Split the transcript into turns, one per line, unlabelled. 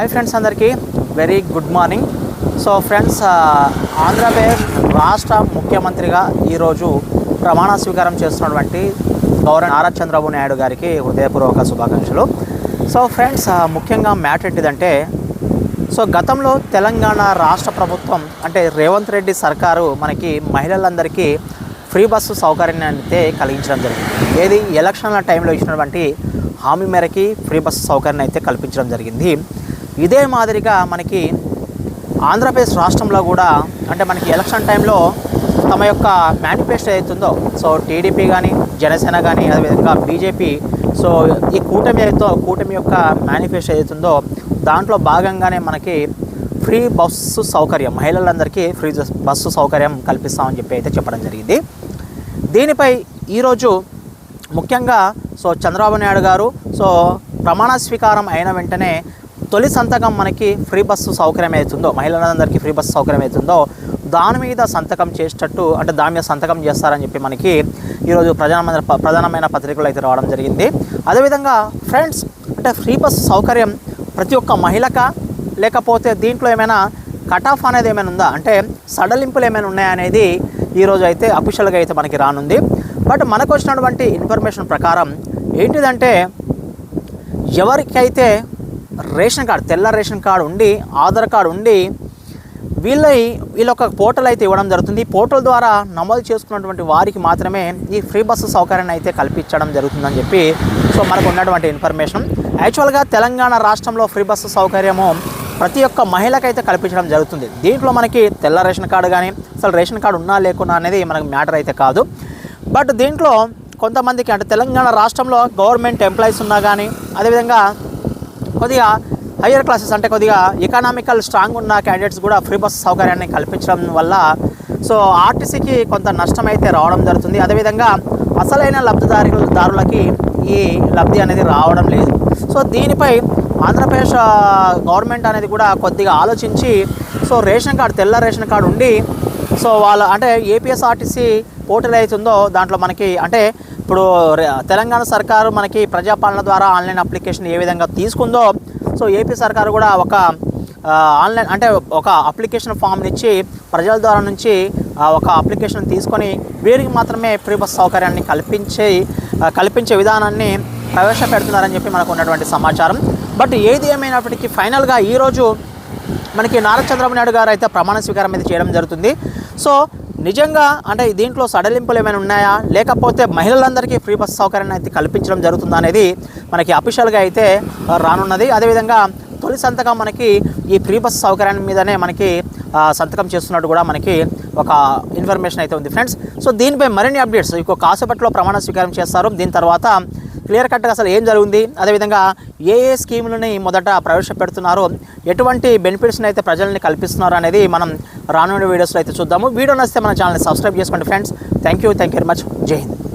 Hi friends అందరికీ. Very good morning so friends Andhra Pradesh రాష్ట్ర ముఖ్యమంత్రిగా ఈరోజు ప్రమాణ స్వీకారం చేస్తున్నటువంటి గౌరవ నారా చంద్రబాబు నాయుడు గారికి హృదయపూర్వక శుభాకాంక్షలు. సో ఫ్రెండ్స్ uh, ముఖ్యంగా మ్యాటర్ ఏంటిదంటే సో గతంలో తెలంగాణ రాష్ట్ర ప్రభుత్వం అంటే రేవంత్ రెడ్డి సర్కారు మనకి మహిళలందరికీ ఫ్రీ బస్సు సౌకర్యాన్ని అయితే కలిగించడం జరిగింది. ఏది? ఎలక్షన్ల టైంలో ఇచ్చినటువంటి హామీ మేరకి ఫ్రీ బస్సు సౌకర్యాన్ని అయితే కల్పించడం జరిగింది. ఇదే మాదిరిగా మనకి ఆంధ్రప్రదేశ్ రాష్ట్రంలో కూడా అంటే మనకి ఎలక్షన్ టైంలో తమ యొక్క మేనిఫెస్టో అవుతుందో సో టీడీపీ కానీ జనసేన కానీ అదేవిధంగా బీజేపీ సో ఈ కూటమి ఏదో కూటమి యొక్క మేనిఫెస్టో అవుతుందో దాంట్లో భాగంగానే మనకి ఫ్రీ బస్సు సౌకర్యం మహిళలందరికీ ఫ్రీ బస్సు సౌకర్యం కల్పిస్తామని చెప్పి అయితే చెప్పడం జరిగింది. దీనిపై ఈరోజు ముఖ్యంగా సో చంద్రబాబు నాయుడు గారు సో ప్రమాణ స్వీకారం అయిన వెంటనే తొలి సంతకం మనకి ఫ్రీ బస్సు సౌకర్యం అవుతుందో మహిళలందరికీ ఫ్రీ బస్సు సౌకర్యం అవుతుందో దాని మీద సంతకం చేసేటట్టు అంటే దాని మీద సంతకం చేస్తారని చెప్పి మనకి ఈరోజు ప్రధానమైన ప్రధానమైన పత్రికలు అయితే రావడం జరిగింది. అదేవిధంగా ఫ్రెండ్స్ అంటే ఫ్రీ బస్సు సౌకర్యం ప్రతి ఒక్క మహిళక? లేకపోతే దీంట్లో ఏమైనా కట్ ఆఫ్ అనేది ఏమైనా ఉందా? అంటే సడలింపులు ఏమైనా ఉన్నాయా అనేది ఈరోజు అయితే అఫీషియల్గా అయితే మనకి రానుంది. బట్ మనకు వచ్చినటువంటి ఇన్ఫర్మేషన్ ప్రకారం ఏంటిదంటే ఎవరికైతే రేషన్ కార్డు తెల్ల రేషన్ కార్డు ఉండి ఆధార్ కార్డు ఉండి వీళ్ళ వీళ్ళ ఒక పోర్టల్ అయితే ఇవ్వడం జరుగుతుంది. ఈ పోర్టల్ ద్వారా నమోదు చేసుకున్నటువంటి వారికి మాత్రమే ఈ ఫ్రీ బస్సు సౌకర్యాన్ని అయితే కల్పించడం జరుగుతుందని చెప్పి సో మనకు ఉన్నటువంటి ఇన్ఫర్మేషన్ యాక్చువల్గా తెలంగాణ రాష్ట్రంలో ఫ్రీ బస్సు సౌకర్యము ప్రతి ఒక్క మహిళకైతే కల్పించడం జరుగుతుంది. దీంట్లో మనకి తెల్ల రేషన్ కార్డు కానీ అసలు రేషన్ కార్డు ఉన్నా లేకున్నా అనేది మనకు మ్యాటర్ అయితే కాదు. బట్ దీంట్లో కొంతమందికి అంటే తెలంగాణ రాష్ట్రంలో గవర్నమెంట్ ఎంప్లాయీస్ ఉన్నా కానీ అదేవిధంగా కొద్దిగా హయ్యర్ క్లాసెస్ అంటే కొద్దిగా ఎకనామికల్ స్ట్రాంగ్ ఉన్న క్యాండిడేట్స్ కూడా ఫ్రీ బస్ సౌకర్యాన్ని కల్పించడం వల్ల సో ఆర్టీసీకి కొంత నష్టం అయితే రావడం జరుగుతుంది. అదేవిధంగా అసలైన లబ్ధిదారుల దారులకి ఈ లబ్ధి అనేది రావడం లేదు. సో దీనిపై ఆంధ్రప్రదేశ్ గవర్నమెంట్ అనేది కూడా కొద్దిగా ఆలోచించి సో రేషన్ కార్డు తెల్ల రేషన్ కార్డు ఉండి సో వాళ్ళ అంటే ఏపీఎస్ఆర్టీసీ పోర్టల్ అవుతుందో దాంట్లో మనకి అంటే ఇప్పుడు తెలంగాణ సర్కారు మనకి ప్రజాపాలన ద్వారా ఆన్లైన్ అప్లికేషన్ ఏ విధంగా తీసుకుందో సో ఏపీ సర్కారు కూడా ఒక ఆన్లైన్ అంటే ఒక అప్లికేషన్ ఫామ్ని ఇచ్చి ప్రజల ద్వారా నుంచి ఒక అప్లికేషన్ తీసుకొని వీరికి మాత్రమే ఫ్రీ బస్ సౌకర్యాన్ని కల్పించే కల్పించే విధానాన్ని ప్రవేశపెడుతున్నారని చెప్పి మనకు ఉన్నటువంటి సమాచారం. బట్ ఏది ఏమైనప్పటికీ ఫైనల్గా ఈరోజు మనకి నారా చంద్రబాబు నాయుడు గారు అయితే ప్రమాణ స్వీకారం అయితే చేయడం జరుగుతుంది. సో నిజంగా అంటే దీంట్లో సడలింపులు ఏమైనా ఉన్నాయా? లేకపోతే మహిళలందరికీ ఫ్రీ బస్ సౌకర్యాన్ని అయితే కల్పించడం జరుగుతుందా అనేది మనకి అఫీషియల్గా అయితే రానున్నది. అదేవిధంగా తొలి సంతకం మనకి ఈ ఫ్రీ బస్ సౌకర్యాన్ని మీదనే మనకి సంతకం చేస్తున్నట్టు కూడా మనకి ఒక ఇన్ఫర్మేషన్ అయితే ఉంది ఫ్రెండ్స్. సో దీనిపై మరిన్ని అప్డేట్స్ ఇంకో కాసేపట్లో ప్రమాణ స్వీకారం చేస్తారు. దీని తర్వాత క్లియర్ కట్గా అసలు ఏం జరుగుంది? అదేవిధంగా ఏ ఏ స్కీములని మొదట ప్రవేశపెడుతున్నారో ఎటువంటి బెనిఫిట్స్ని అయితే ప్రజల్ని కల్పిస్తున్నారు అనేది మనం రానున్న వీడియోస్లో అయితే చూద్దాము. వీడియో నచ్చితే మన ఛానల్ని సబ్స్క్రైబ్ చేసుకోండి friends. Thank you thank you very much. జై హింద్.